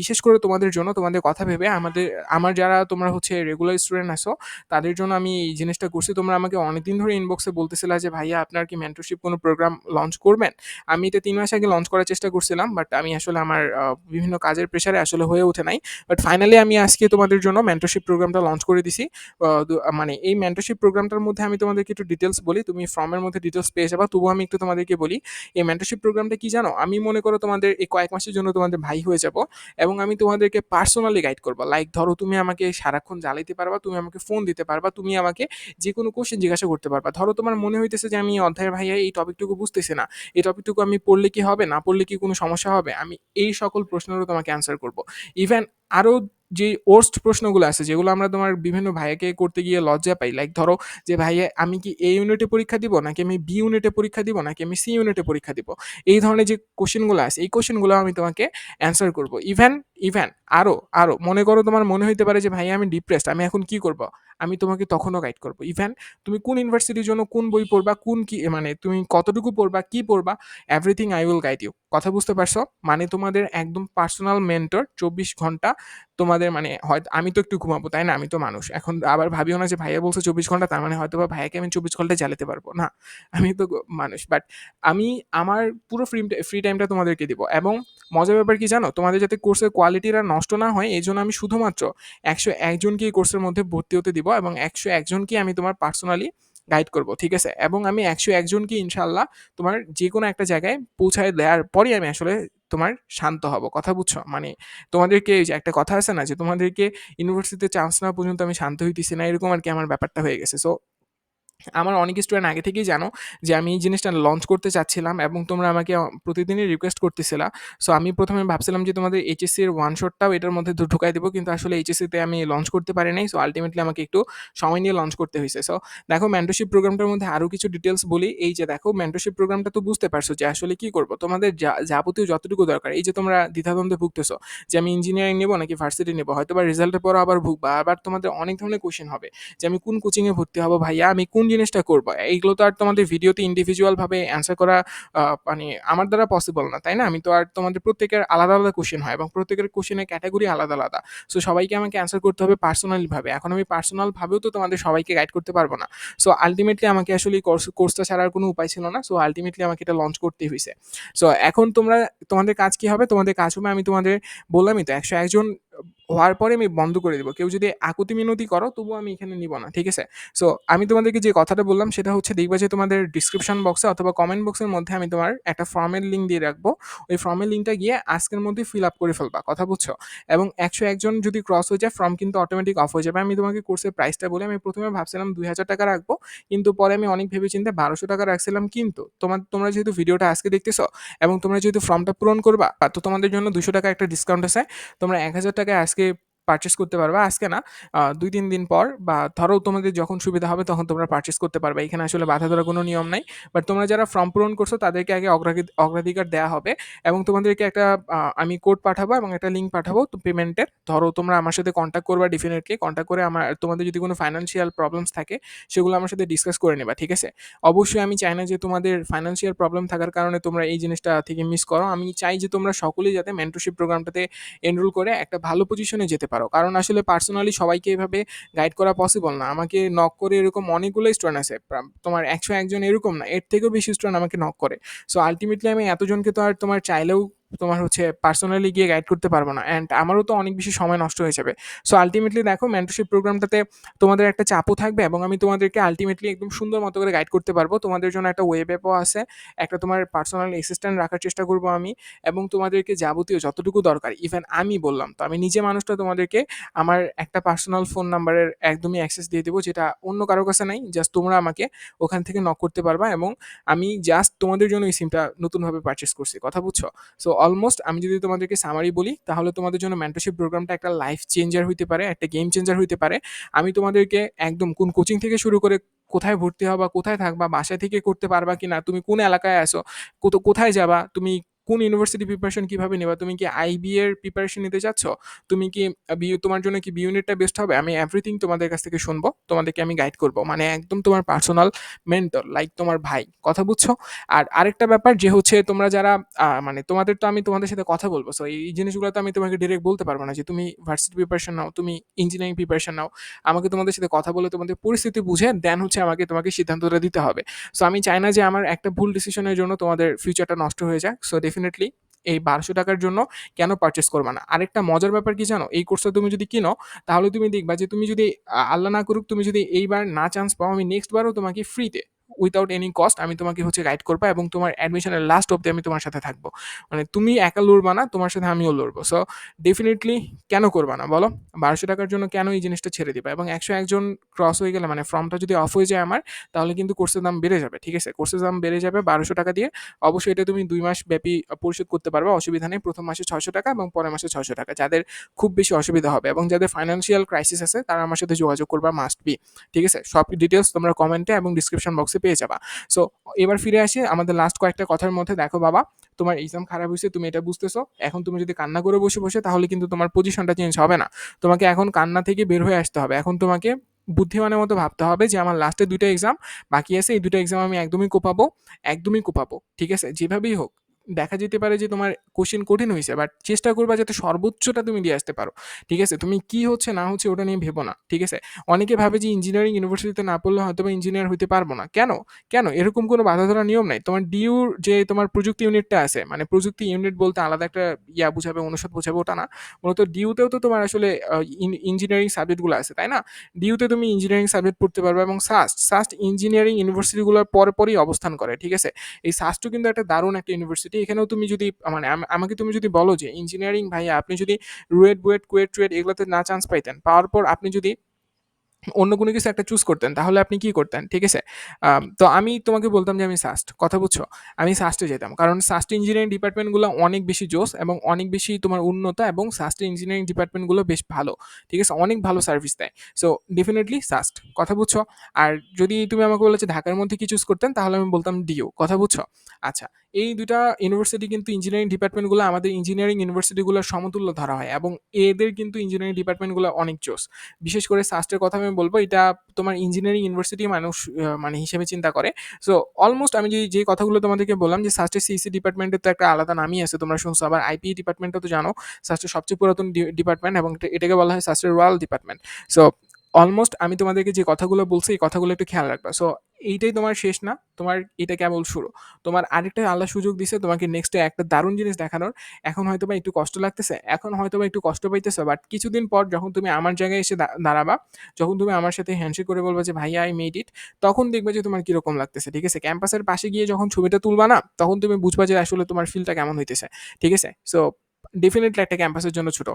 বিশেষ করে তোমাদের জন্য, তোমাদের কথা ভেবে আমাদের, আমার যারা তোমরা হচ্ছে রেগুলার স্টুডেন্ট আসো তাদের জন্য আমি এই জিনিসটা করছি। তোমরা আমাকে অনেকদিন ধরে ইনবক্সে বলতেছিলা যে, ভাইয়া, আপনার কি মেন্টরশিপ কোনো প্রোগ্রাম লঞ্চ করবেন? আমি এটা তিন মাস আগে লঞ্চ করার চেষ্টা করছিলাম বাট আমি আসলে আমার বিভিন্ন কাজের প্রেশারে আসলে হয়ে ওঠে নাই। বাট ফাইনালি আমি আজকে তোমাদের জন্য মেন্টরশিপ প্রোগ্রামটা লঞ্চ করে দিছি। মানে এই মেন্টরশিপ প্রোগ্রামটার মধ্যে আমি তোমাদেরকে একটু ডিটেলস বলি। তুমি ফর্মের মধ্যে ডিটেলস পেয়ে যাবা, তবুও আমি একটু তোমাদেরকে বলি, এই মেন্টরশিপ প্রোগ্রামটা কি জানো? আমি মনে করো তোমাদের এই কয়েক মাসের জন্য তোমাদের ভাই হয়ে যাব এবং আমি তোমাদেরকে পার্সোনালি গাইড করব। লাইক ধরো তুমি আমাকে সারাক্ষণ জ্বালাইতে পারবা, তুমি আমাকে ফোন দিতে পারবা, তুমি আমাকে যে কোনো কোশ্চেন জিজ্ঞাসা করতে পারবা। ধরো তোমার মনে হইতেছে যে আমি অধ্যায়ের ভাইয়া এই টপিকটুকু বুঝতেছি না। এই টপিকটুকু আমি পড়লে কি হবে, না পড়লে কি কোনো সমস্যা হবে? আমি এই সকল প্রশ্নেরও তোমাকে অ্যান্সার করব। ইভেন আরও যে ওর্স্ট প্রশ্নগুলো আছে, যেগুলো আমরা তোমার বিভিন্ন ভাইয়াকে করতে গিয়ে লজ্জা পাই লাইক ধরো যে, ভাইয়া, আমি কি এ ইউনিটে পরীক্ষা দিব, নাকি আমি বি ইউনিটে পরীক্ষা দিব, নাকি আমি সি ইউনিটে পরীক্ষা দিব? এই ধরনের যে কোশ্চেনগুলো আছে, এই কোশ্চেনগুলো আমি তোমাকে অ্যান্সার করব। ইভেন ইভেন আরও আরও, মনে করো তোমার মনে হইতে পারে যে, ভাইয়া, আমি ডিপ্রেসড আমি এখন কি করব? আমি তোমাকে তখনও গাইড করব। ইভেন তুমি কোন ইউনিভার্সিটির জন্য কোন বই পড়বা, কোন কি মানে তুমি কতটুকু পড়বা, কি পড়বা everything I will guide you কথা বুঝতে পারছ? মানে তোমাদের একদম পার্সোনাল মেন্টর চব্বিশ ঘণ্টা তোমাদের মানে হয়তো আমি তো একটু ঘুমাবো, তাই না? আমি তো মানুষ। এখন আবার ভাবিও না যে ভাইয়া বলছে চব্বিশ ঘণ্টা, তার মানে হয়তো বা ভাইয়াকে আমি চব্বিশ ঘণ্টা জ্বালাতে পারব। না, আমি তো মানুষ। বাট আমি আমার পুরো ফ্রি ফ্রি টাইমটা তোমাদেরকে দিব। এবং মজার ব্যাপার কি জানো? তোমাদের যাতে কোর্সের কোয়ালিটিটা নষ্ট না হয় এই জন্য আমি শুধুমাত্র একশো একজনকে এই কোর্সের মধ্যে ভর্তি হতে দিব। এবং একশো একজনকে আমি তোমার পার্সোনালি গাইড করব, ঠিক আছে? এবং আমি একশো একজনকে ইনশাল্লাহ তোমার যে কোনো একটা জায়গায় পৌঁছায় দেওয়ার পরই আমি আসলে তোমার শান্ত হব। কথা বুঝছ? মানে তোমাদেরকে যে একটা কথা আছে না যে তোমাদেরকে ইউনিভার্সিটিতে চান্স নেওয়া পর্যন্ত আমি শান্ত হইতেছি না, এরকম আর কি আমার ব্যাপারটা হয়ে গেছে। সো আমার অনেক স্টুডেন্ট আগে থেকেই জানো যে আমি এই জিনিসটা লঞ্চ করতে চাচ্ছিলাম এবং তোমরা আমাকে প্রতিদিনই রিকোয়েস্ট করতেছিলা। সো আমি প্রথমে ভাবছিলাম যে তোমাদের এইচএসসির ওয়ান শটটাও এটার মধ্যে ঢুকাই দেবো, কিন্তু আসলে এইচএসসিতে আমি লঞ্চ করতে পারি নাই। সো আলটিমেটলি আমাকে একটু সময় নিয়ে লঞ্চ করতে হয়েছে। সো দেখো মেন্টরশিপ প্রোগ্রামটার মধ্যে আরও কিছু ডিটেলস বলি। এই যে দেখো মেন্টরশিপ প্রোগ্রামটা তো বুঝতে পারছ যে আসলে কি করব। তোমাদের যাবতীয় যতটুকু দরকার, এই যে তোমরা দ্বিধাদ্বন্দ্বে ভুগতেছো যে আমি ইঞ্জিনিয়ারিং নেব নাকি ভার্সিটি নেব হয়তো বা রেজাল্টের পর আবার ভুগবা। আবার তোমাদের অনেক ধরনের কোশ্চেন হবে যে আমি কোন কোচিংয়ে ভর্তি হব ভাইয়া? আমি কোন জিনিসটা করব। এইগুলো তো আর তোমাদের ভিডিওতে ইন্ডিভিজুয়ালভাবে অ্যান্সার করা মানে আমার দ্বারা পসিবল না, তাই না? আমি তো আর তোমাদের প্রত্যেকের আলাদা আলাদা কোশ্চেন হয় এবং প্রত্যেকের কোশ্চেনের ক্যাটাগরি আলাদা আলাদা। সো সবাইকে আমাকে অ্যান্সার করতে হবে পার্সোনালিভাবে এখন আমি পার্সোনালভাবেও তো তোমাদের সবাইকে গাইড করতে পারব না। সো আলটিমেটলি আমাকে আসলে কোর্স কোর্সটা ছাড়ার কোনো উপায় ছিল না। সো আলটিমেটলি আমাকে এটা লঞ্চ করতেই হয়েছে সো এখন তোমরা, তোমাদের কাজ কি হবে? তোমাদের কাজ হবে আমি তোমাদের বললামই তো, একশো একজন হওয়ার পরে আমি বন্ধ করে দেবো। কেউ যদি আকুতি মিনতি করো, তবুও আমি এখানে নিব না, ঠিক আছে? সো আমি তোমাদেরকে যে কথাটা বললাম, সেটা হচ্ছে দেখবা যে তোমাদের ডিসক্রিপশন বক্সে অথবা কমেন্ট বক্সের মধ্যে আমি তোমার একটা ফর্মের লিঙ্ক দিয়ে রাখব। ওই ফর্মের লিঙ্কটা গিয়ে আজকের মধ্যে ফিল আপ করে ফেলবা, কথা বুঝছ? এবং একশো একজন যদি ক্রস হয়ে যায় ফর্ম কিন্তু অটোমেটিক অফ হয়ে যাবে। আমি তোমাকে কোর্সের প্রাইসটা বলে আমি প্রথমে ভাবছিলাম দুই হাজার টাকা রাখব, কিন্তু পরে আমি অনেক ভেবে চিন্তে বারোশো টাকা রাখছিলাম, কিন্তু তোমার, তোমরা যেহেতু ভিডিওটা আজকে দেখতেছো এবং তোমরা যেহেতু ফর্মটা পূরণ করবা, তো তোমাদের জন্য দুশো টাকা একটা ডিসকাউন্ট আছে। তোমরা এক হাজার টাকায় que পারচেস করতে পারবা। আজকে না দুই, তিন দিন পর বা ধরো তোমাদের যখন সুবিধা হবে তখন তোমরা পারচেস করতে পারবে। এখানে আসলে বাধা ধরার কোনো নিয়ম নাই। বাট তোমরা যারা ফর্ম পূরণ করছ তাদেরকে আগে অগ্রাধিকার দেওয়া হবে এবং তোমাদেরকে একটা আমি কোড পাঠাবো এবং একটা লিঙ্ক পাঠাবো তো পেমেন্টের ধরো তোমরা আমার সাথে কন্ট্যাক্ট করবা ডেফিনেটলি কন্ট্যাক্ট করে আমার, তোমাদের যদি কোনো ফাইন্যান্সিয়াল প্রবলেমস থাকে সেগুলো আমার সাথে ডিসকাস করে নেবা, ঠিক আছে? অবশ্যই আমি চাই না যে তোমাদের ফাইন্যান্সিয়াল প্রবলেম থাকার কারণে তোমরা এই জিনিসটা থেকে মিস করো। আমি চাই যে তোমরা সকলেই যাতে মেন্টরশিপ প্রোগ্রামটাতে এনরোল করে একটা ভালো পজিশনে যেতে পারো। কারণ আসলে পার্সোনালি সবাইকে এভাবে গাইড করা পসিবল না। আমাকে নক করে এরকম অনেকগুলো স্টুডেন্ট আছে। তোমার একশো একজন এরকম না, এর থেকেও বেশি স্টুডেন্ট আমাকে নক করে। সো আলটিমেটলি আমি এতজনকে তো আর তোমার চাইলেও তোমার হচ্ছে পার্সোনালি গিয়ে গাইড করতে পারব না। অ্যান্ড আমারও তো অনেক বেশি সময় নষ্ট হয়ে যাবে। সো আলটিমেটলি দেখো মেন্টরশিপ প্রোগ্রামটাতে তোমাদের একটা চাপও থাকবে এবং আমি তোমাদেরকে আলটিমেটলি একদম সুন্দর মতো করে গাইড করতে পারব। তোমাদের জন্য একটা ওয়েব অ্যাপও আছে। একটা তোমার পার্সোনাল অ্যাসিস্ট্যান্ট রাখার চেষ্টা করব আমি এবং তোমাদেরকে যাবতীয় যতটুকু দরকার ইভেন আমি বললাম তো, আমি নিজে মানুষটা তোমাদেরকে আমার একটা পার্সোনাল ফোন নাম্বারের একদমই অ্যাক্সেস দিয়ে দেবো, যেটা অন্য কারও কাছে নাই জাস্ট তোমরা আমাকে ওখান থেকে নক করতে পারবা এবং আমি জাস্ট তোমাদের জন্য এই সিমটা নতুনভাবে পারচেস করছি, কথা বুঝছ? সো অলমোস্ট আমি যদি তোমাদেরকে সামারি বলি, তাহলে তোমাদের জন্য মেন্টরশিপ প্রোগ্রামটা একটা লাইফ চেঞ্জার হইতে পারে, একটা গেম চেঞ্জার হইতে পারে। আমি তোমাদেরকে একদম কোন কোচিং থেকে শুরু করে কোথায় ভর্তি হবা, কোথায় থাকবা বাসা থেকে করতে পারবা কি না তুমি কোন এলাকায় আসো কোথায় যাবা, তুমি কোন ইউনিভার্সিটি প্রিপারেশন কীভাবে নেবা? তুমি কি আইবি এর প্রিপারেশন নিতে চাচ্ছ? তুমি কি তোমার জন্য কি বি ইউনিটটা বেস্ট হবে? আমি এভরিথিং তোমাদের কাছ থেকে শুনব, তোমাদেরকে আমি গাইড করব। মানে একদম তোমার পার্সোনাল মেন্টর লাইক তোমার ভাই, কথা বুঝছ? আর আরেকটা ব্যাপার যে হচ্ছে তোমরা যারা মানে তোমাদের তো আমি তোমাদের সাথে কথা বলব সো এই জিনিসগুলো তো আমি তোমাকে ডিরেক্ট বলতে পারব না যে তুমি ভার্সিটি প্রিপারেশন নাও, তুমি ইঞ্জিনিয়ারিং প্রিপারেশন নাও। আমাকে তোমাদের সাথে কথা বলে তোমাদের পরিস্থিতি বুঝে দেন হচ্ছে আমাকে তোমাকে সিদ্ধান্তটা দিতে হবে। সো আমি চাই না যে আমার একটা ভুল ডিসিশনের জন্য তোমাদের ফিউচারটা নষ্ট হয়ে যায় সো ডেফিনেটলি এই বারোশো টাকার জন্য কেন পারচেস করবে না? আরেকটা মজার ব্যাপার কি জানো? এই কোর্সটা তুমি যদি কিনো, তাহলে তুমি দেখবা যে তুমি যদি আল্লাহ না করুক, তুমি যদি এইবার না চান্স পাও, আমি নেক্সট বারও তোমাকে ফ্রিতে উইথাউট এনি কস্ট আমি তোমাকে হচ্ছে গাইড করব এবং তোমার অ্যাডমিশনের লাস্ট অব্দি আমি তোমার সাথে থাকব। মানে তুমি একা লড়বা না, তোমার সাথে আমিও লড়বো। সো ডেফিনেটলি কেন করবা না বলো? বারোশো টাকার জন্য কেন এই জিনিসটা ছেড়ে দিবা? এবং একশো একজন ক্রস হয়ে গেলে মানে ফর্মটা যদি অফ হয়ে যায় আমার, তাহলে কিন্তু কোর্সের দাম বেড়ে যাবে, ঠিক আছে? কোর্সের দাম বেড়ে যাবে বারোশো টাকা দিয়ে। অবশ্যই এটা তুমি দুই মাস ব্যাপী পরিশোধ করতে পারবে, অসুবিধা নেই। প্রথম মাসে ছশো টাকা এবং পরের মাসে ছশো টাকা। যাদের খুব বেশি অসুবিধা হবে এবং যাদের ফাইন্যান্সিয়াল ক্রাইসিস আছে, তারা আমার সাথে যোগাযোগ করবা মাস্ট বি ঠিক আছে? সব ডিটেলস তোমরা কমেন্টে এবং ডিসক্রিপশন বক্সে পেয়ে যাবা। সো এবার ফিরে আসে আমাদের লাস্ট কয়েকটা কথার মধ্যে। দেখো বাবা, তোমার এক্সাম খারাপ হয়েছে, তুমি এটা বুঝতেছো। এখন তুমি যদি কান্না করে বসে বসে, তাহলে কিন্তু তোমার পজিশনটা চেঞ্জ হবে না। তোমাকে এখন কান্না থেকে বের হয়ে আসতে হবে। এখন তোমাকে বুদ্ধিমানের মতো ভাবতে হবে যে, আমার লাস্টে দুটো এক্সাম বাকি আছে, এই দুটো এক্সাম আমি একদমই কোপাবো একদমই কোপাবো। ঠিক আছে? যেভাবেই হোক দেখা যেতে পারে যে তোমার কোশ্চেন কঠিন হয়েছে বাট চেষ্টা করবা যাতে সর্বোচ্চটা তুমি দিয়ে আসতে পারো। ঠিক আছে? তুমি কি হচ্ছে, না হচ্ছে, ওটা নিয়ে ভেবো না। ঠিক আছে? অনেকে ভাবে যে ইঞ্জিনিয়ারিং ইউনিভার্সিটিতে না পড়লে হয়তো বা ইঞ্জিনিয়ার হতে পারব না। কেন? কেন? এরকম কোনো বাধা ধরা নিয়ম নাই। তোমার ডিউর যে তোমার প্রযুক্তি ইউনিটটা আছে মানে প্রযুক্তি ইউনিট বলতে আলাদা একটা ইয়া বুঝাবে, অনুষদ বুঝাবে, ওটা না। মূলত ডিউতেও তো তোমার আসলে ইঞ্জিনিয়ারিং সাবজেক্টগুলো আছে, তাই না? ডিউতে তুমি ইঞ্জিনিয়ারিং সাবজেক্ট পড়তে পারবে এবং সাস্ট সাস্ট ইঞ্জিনিয়ারিং ইউনিভার্সিটিগুলোর পর পরই অবস্থান করে, ঠিক আছে? এই সাস্টও কিন্তু একটা দারুণ একটা ইউনিভার্সিটি এখানেও তুমি যদি মানে আমাকে তুমি যদি বলো যে ইঞ্জিনিয়ারিং ভাইয়া, আপনি যদি রুয়েট বুয়েট কুয়েট টুয়েট এগুলোতে না চান্স পাইতেন, পাওয়ার পর আপনি যদি অন্য কোনো কিছু একটা চুজ করতেন, তাহলে আপনি কি করতেন? ঠিক আছে? তো আমি তোমাকে বলতাম যে আমি সাস্ট কথা বুঝছ? আমি সাস্টে যেতাম কারণ সাস্ট ইঞ্জিনিয়ারিং ডিপার্টমেন্টগুলো অনেক বেশি জোস এবং অনেক বেশি তোমার উন্নত এবং সাস্ট ইঞ্জিনিয়ারিং ডিপার্টমেন্টগুলো বেশ ভালো, ঠিক আছে? অনেক ভালো সার্ভিস দেয় সো ডেফিনেটলি সাস্ট কথা বুঝছ? আর যদি তুমি আমাকে বলেছ ঢাকার মধ্যে কি চুজ করতেন, তাহলে আমি বলতাম ডিও কথা বুঝছ? আচ্ছা এই দুটা ইউনিভার্সিটি কিন্তু ইঞ্জিনিয়ারিং ডিপার্টমেন্টগুলো আমাদের ইঞ্জিনিয়ারিং ইউনিভার্সিটিগুলোর সমতুল্য ধরা হয় এবং এদের কিন্তু ইঞ্জিনিয়ারিং ডিপার্টমেন্টগুলো অনেক জোস বিশেষ করে সাস্টের কথা আমি বলব, এটা তোমার ইঞ্জিনিয়ারিং ইউনিভার্সিটি মানুষ মানে হিসেবে চিন্তা করে। সো অলমোস্ট আমি যে যে কথাগুলো তোমাদেরকে বললাম যে সাস্টের সিসি ডিপার্টমেন্টের তো একটা আলাদা নামই আছে, তোমরা শুনছো। আবার আইপি ডিপার্টমেন্টও তো জানো সাস্টের সবচেয়ে পুরাতন ডিপার্টমেন্ট এবং এটাকে বলা হয় সাস্টের রয়্যাল ডিপার্টমেন্ট সো অলমোস্ট আমি তোমাদেরকে যে কথাগুলো বলছি, এই কথাগুলো একটু খেয়াল রাখবা। সো এইটাই তোমার শেষ না, তোমার এটা কেবল শুরু। তোমার আরেকটা আল্লাহ সুযোগ দিছে, তোমাকে নেক্সটে একটা দারুণ জিনিস দেখানোর। এখন হয়তো বা একটু কষ্ট লাগতেছে, এখন হয়তো বা একটু কষ্ট পাইতেছো বাট কিছুদিন পর যখন তুমি আমার জায়গায় এসে দাঁড়াবা, যখন তুমি আমার সাথে হ্যান্ডশেক করে বলবা যে, ভাইয়া আই মেড ইট তখন দেখবে যে, তোমার কীরকম লাগতেছে, ঠিক আছে? ক্যাম্পাসের পাশে গিয়ে যখন ছবিটা তুলবা না, তখন তুমি বুঝবা যে, আসলে তোমার ফিলটা কেমন হইতেছে, ঠিক আছে? সো ডেফিনেটলি একটা ক্যাম্পাসের জন্য ছোট।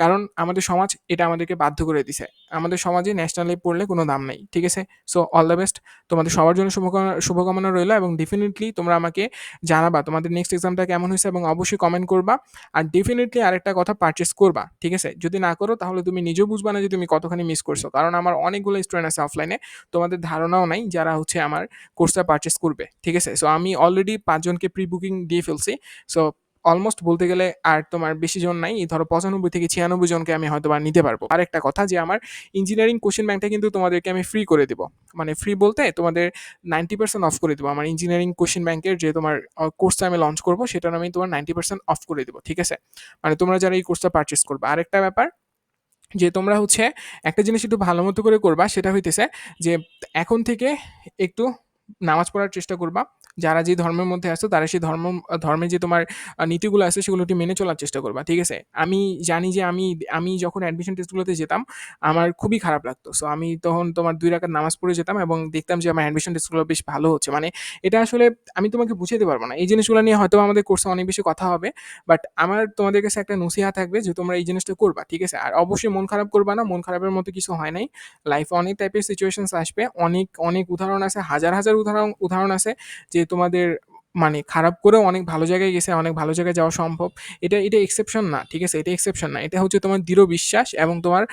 কারণ আমাদের সমাজ এটা আমাদেরকে বাধ্য করে দিছে। আমাদের সমাজে ন্যাশনালে পড়লে কোনো দাম নেই, ঠিক আছে? সো অল দ্য বেস্ট তোমাদের সবার জন্য শুভকামনা শুভকামনা রইল এবং ডেফিনেটলি তোমরা আমাকে জানাবা তোমাদের নেক্সট এক্সামটা কেমন হয়েছে এবং অবশ্যই কমেন্ট করবা। আর ডেফিনেটলি আরেকটা কথা পারচেস করবা, ঠিক আছে? যদি না করো তাহলে তুমি নিজেও বুঝবা না যে তুমি কতখানি মিস করছ। কারণ আমার অনেকগুলো স্টুডেন্ট আছে অফলাইনে তোমাদের ধারণাও নাই যারা হচ্ছে আমার কোর্সটা পারচেস করবে, ঠিক আছে? সো আমি অলরেডি পাঁচজনকে প্রি বুকিং দিয়ে ফেলছি। সো অলমোস্ট বলতে গেলে আর তোমার বেশি জন নাই, ধরো পঁচানব্বই থেকে ছিয়ানব্বই জনকে আমি হয়তো বা নিতে পারব। আর একটা কথা যে আমার ইঞ্জিনিয়ারিং কোশ্চেন ব্যাংকটা কিন্তু তোমাদেরকে আমি ফ্রি করে দেবো। মানে ফ্রি বলতে তোমাদের নাইনটি পার্সেন্ট অফ করে দেবো। আমার ইঞ্জিনিয়ারিং কোশ্চেন ব্যাংকের যে তোমার কোর্সটা আমি লঞ্চ করব, সেটার আমি তোমার নাইনটি পার্সেন্ট অফ করে দেবো, ঠিক আছে? মানে তোমরা যারা এই কোর্সটা পারচেস করবে। আরেকটা ব্যাপার যে তোমরা হচ্ছে একটা জিনিস একটু ভালো মতো করে করবা, সেটা হইতেছে যে এখন থেকে একটু নামাজ পড়ার চেষ্টা করবা। যারা যে ধর্মের মধ্যে আছো তারা সেই ধর্ম, ধর্মে যে তোমার নীতিগুলো আছে সেগুলো একটু মেনে চলার চেষ্টা করবা, ঠিক আছে? আমি জানি যে আমি আমি যখন অ্যাডমিশন টেস্টগুলোতে যেতাম, আমার খুবই খারাপ লাগতো। সো আমি তখন তোমার দুই রাকাত নামাজ পড়ে যেতাম এবং দেখতাম যে আমার অ্যাডমিশন টেস্টগুলো বেশ ভালো হচ্ছে। মানে এটা আসলে আমি তোমাকে বুঝাতে পারব না। এই জিনিসগুলো নিয়ে হয়তো আমাদের কোর্সে অনেক বেশি কথা হবে বাট আমার তোমাদের কাছে একটা নসিহা থাকবে যে তোমরা এই জিনিসটা করবা, ঠিক আছে? আর অবশ্যই মন খারাপ করবা না, মন খারাপের মতো কিছু হয় নাই। লাইফে অনেক টাইপের সিচুয়েশনস আসবে, অনেক অনেক উদাহরণ আছে, হাজার হাজার উদাহরণ উদাহরণ আছে, যে তোমাদের মানে খারাপ করেও অনেক ভালো জায়গায় গেছে, অনেক ভালো জায়গায় যাওয়া সম্ভব। এটা এটা এক্সেপশন না, ঠিক আছে? এটা এক্সেপশন না। এটা হচ্ছে তোমার দৃঢ় বিশ্বাস এবং তোমার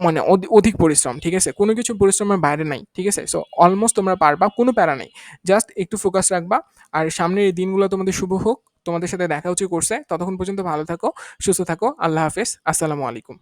মানে অধি- অধিক পরিশ্রম, ঠিক আছে? কোনো কিছু পরিশ্রমের বাইরে নাই, ঠিক আছে? সো অলমোস্ট তোমরা পারবা, কোনো প্যারা নেই। জাস্ট একটু ফোকাস রাখবা। আর সামনের এই দিনগুলো তোমাদের শুভ হোক। তোমাদের সাথে দেখা হচ্ছে করছে ততক্ষণ পর্যন্ত ভালো থাকো, সুস্থ থাকো। আল্লাহ হাফেজ। আসসালামু আলাইকুম।